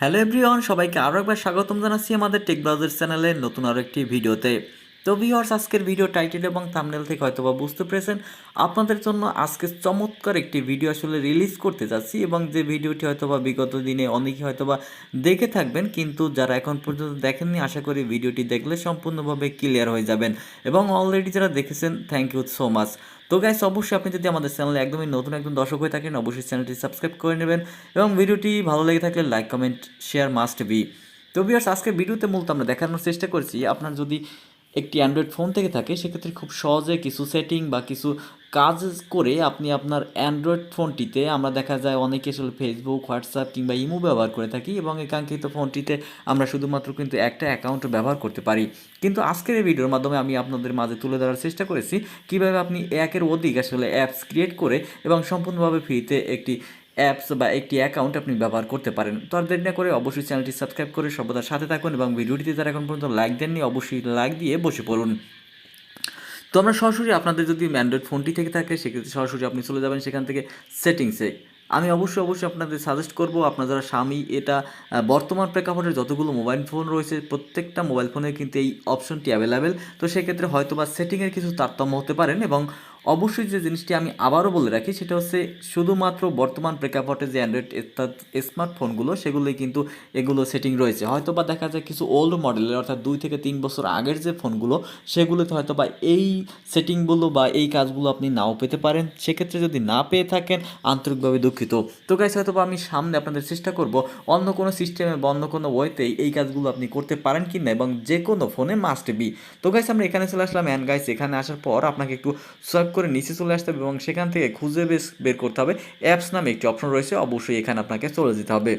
Hello everyone, সবাইকে আরও একবার স্বাগতম জানাচ্ছি আমাদের টেক ব্রাউজার চ্যানেলের নতুন আরও একটি ভিডিওতে। তো ভিওর্স আজকের ভিডিও টাইটেল এবং থামনেল থেকে হয়তো বা বুঝতে পেরেছেন। আপনাদের জন্য আজকে চমৎকার একটি ভিডিও আসলে রিলিজ করতে যাচ্ছি এবং যে ভিডিওটি হয়তো বা বিগত দিনে অনেকে হয়তো বা দেখে থাকবেন, কিন্তু যারা এখন পর্যন্ত দেখেননি, আশা করি ভিডিওটি দেখলে সম্পূর্ণভাবে ক্লিয়ার হয়ে যাবেন। এবং অলরেডি যারা দেখেছেন থ্যাংক ইউ সো মাচ তো গাইস অবশ্যই আপনি যদি আমাদের চ্যানেলে একদমই নতুন, একদম দর্শক হয়ে থাকেন, অবশ্যই চ্যানেলটি সাবস্ক্রাইব করে নেবেন এবং ভিডিওটি ভালো লেগে থাকলে like comment share must B তো বিয়ার্স আজকের ভিডিওতে মূলত আমরা দেখানোর চেষ্টা করছি, আপনার যদি একটি অ্যান্ড্রয়েড ফোন থেকে থাকে, সেক্ষেত্রে খুব সহজে কিছু সেটিং বা কিছু কাজ করে আপনি আপনার অ্যান্ড্রয়েড ফোনটিতে আমরা দেখা যায় অনেকে আসলে ফেসবুক হোয়াটসঅ্যাপ কিংবা ইমো ব্যবহার করে থাকি এবং একাঙ্ক্ষিত ফোনটিতে আমরা শুধুমাত্র কিন্তু একটা অ্যাকাউন্ট ব্যবহার করতে পারি। কিন্তু আজকের এই ভিডিওর মাধ্যমে আমি আপনাদের মাঝে তুলে ধরার চেষ্টা করেছি কীভাবে আপনি একের অধিক আসলে অ্যাপস ক্রিয়েট করে এবং সম্পূর্ণভাবে ফ্রিতে একটি অ্যাপস বা একটি অ্যাকাউন্ট আপনি ব্যবহার করতে পারেন। তো আর দেরি না করে অবশ্যই চ্যানেলটি সাবস্ক্রাইব করে সর্বদা সাথে থাকুন এবং ভিডিওটিতে যারা এখন পর্যন্ত লাইক দেননি, অবশ্যই লাইক দিয়ে বসে পড়ুন। তো আমরা সরাসরি আপনাদের যদি অ্যান্ড্রয়েড ফোনটি থেকে থাকে, সেক্ষেত্রে সরাসরি আপনি চলে যাবেন সেখান থেকে সেটিংসে আমি অবশ্যই অবশ্যই আপনাদের সাজেস্ট করব, আপনার যারা স্বামী, এটা বর্তমান প্রেক্ষাপটে যতগুলো মোবাইল ফোন রয়েছে, প্রত্যেকটা মোবাইল ফোনে কিন্তু এই অপশনটি অ্যাভেলেবেল তো সেক্ষেত্রে হয়তো বা সেটিংয়ের কিছু তারতম্য হতে পারেন এবং অবশ্যই যে জিনিসটি আমি আবারও বলে রাখি, সেটা হচ্ছে শুধুমাত্র বর্তমান প্রেক্ষাপটে যে অ্যান্ড্রয়েড স্মার্টফোনগুলো সেগুলোই কিন্তু এগুলো সেটিং রয়েছে। হয়তো বা দেখা যায় কিছু ওল্ড মডেলের অর্থাৎ দুই থেকে তিন বছর আগের যে ফোনগুলো সেগুলোতে হয়তো বা এই সেটিংগুলো বা এই কাজগুলো আপনি নাও পেতে পারেন। সেক্ষেত্রে যদি না পেয়ে থাকেন, আন্তরিকভাবে দুঃখিত। তো গাইস হয়তো বা আমি সামনে আপনাদের চেষ্টা করব, অন্য কোনো সিস্টেমে বা অন্য কোনো ওয়েতেই এই কাজগুলো আপনি করতে পারেন কি না এবং যে কোনো ফোনে মাস্ট বি তো গাইস আমরা এখানে চলে আসলাম অ্যান্ড গাইস এখানে আসার পর আপনাকে একটু সোয়াইপ করে নিচে চলে আসতে হবে এবং সেখান থেকে খুঁজে বেশ বের করতে হবে। অ্যাপস নামে একটি অপশন রয়েছে, অবশ্যই এখানে আপনাকে চলে যেতে হবে।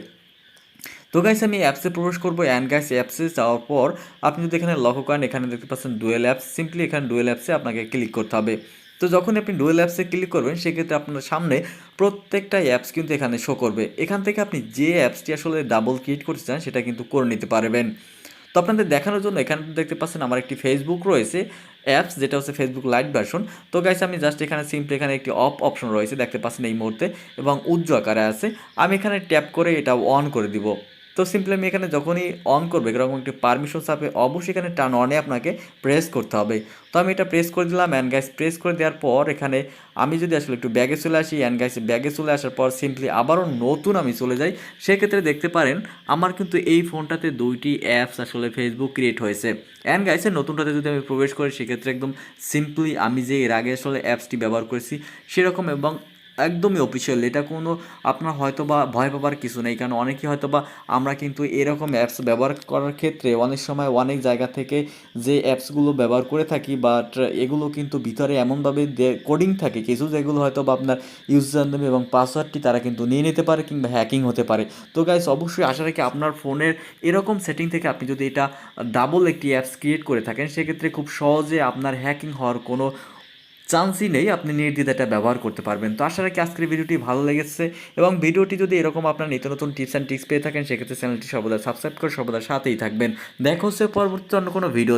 তো গাইস আমি অ্যাপসে প্রবেশ করব অ্যান্ড গাইস অ্যাপসে যাওয়ার পর আপনি যদি এখানে লক্ষ্য করেন, এখানে দেখতে পাচ্ছেন ডুয়েল অ্যাপস সিম্পলি এখানে ডুয়েল অ্যাপসে আপনাকে ক্লিক করতে হবে। তো যখন আপনি ডুয়েল অ্যাপসে ক্লিক করবেন, সেক্ষেত্রে আপনার সামনে প্রত্যেকটা অ্যাপস কিন্তু এখানে শো করবে। এখান থেকে আপনি যে অ্যাপসটি আসলে ডাবল ক্রিয়েট করতে চান, সেটা কিন্তু করে নিতে পারবেন। তো আপনাদের দেখানোর জন্য এখানে দেখতে পাচ্ছেন, আমার একটি ফেসবুক রয়েছে। অ্যাপস যেটা হচ্ছে ফেসবুক লাইট ভার্সন তো গাইস আমি জাস্ট এখানে সিম্পলি এখানে একটি অফ অপশন রয়েছে, দেখতে পাচ্ছেন এই মুহূর্তে। এবং উজ্জ্ব আকারে আছে। আমি এখানে ট্যাপ করে এটা অন করে দিব। তো সিম্পলি আমি এখানে যখনই অন করবে, এরকম একটি পারমিশন চাপে অবশ্যই এখানে টার্ন অনে আপনাকে প্রেস করতে হবে। তো আমি এটা প্রেস করে দিলাম অ্যান্ড গ্যাস প্রেস করে দেওয়ার পর এখানে আমি যদি আসলে একটু ব্যাগে চলে আসি অ্যান্ড গ্যাস ব্যাগে চলে আসার পর সিম্পলি আবারও নতুন আমি চলে যাই, সেক্ষেত্রে দেখতে পারেন আমার কিন্তু এই ফোনটাতে দুইটি অ্যাপস আসলে ফেসবুক ক্রিয়েট হয়েছে। অ্যান্ড গাইসের নতুনটাতে যদি আমি প্রবেশ করি, সেক্ষেত্রে একদম সিম্পলি আমি যে এর আগে আসলে অ্যাপসটি ব্যবহার করেছি, সেরকম এবং একদমই অফিসিয়াল এটা কোনো আপনার হয়তো বা ভয় পাবার কিছু নেই। কারণ অনেকেই হয়তো বা আমরা কিন্তু এরকম অ্যাপস ব্যবহার করার ক্ষেত্রে অনেক সময় অনেক জায়গা থেকে যে অ্যাপসগুলো ব্যবহার করে থাকি বাট এগুলো কিন্তু ভিতরে এমনভাবে কোডিং থাকে কিছু যেগুলো হয়তো বা আপনার ইউজার নেম এবং পাসওয়ার্ডটি তারা কিন্তু নিয়ে নিতে পারে কিংবা হ্যাকিং হতে পারে। তো গাইস অবশ্যই আশা রাখি আপনার ফোনের এরকম সেটিং থেকে আপনি যদি এটা ডাবল একটি অ্যাপস ক্রিয়েট করে থাকেন, সেক্ষেত্রে খুব সহজে আপনার হ্যাকিং হওয়ার কোনো চান্সই নেই আপনি নির্দিদাটা ব্যবহার করতে পারবেন। তো আশা রাখি আজকের ভিডিওটি ভালো লেগেছে এবং ভিডিওটি যদি এরকম আপনার নিত্য নতুন টিপস অ্যান্ড টিপস পেয়ে থাকেন, সেক্ষেত্রে চ্যানেলটি সর্বদা সাবস্ক্রাইব করে সর্বদা সাথেই থাকবেন। দেখো হচ্ছে পরবর্তী অন্য কোনো ভিডিও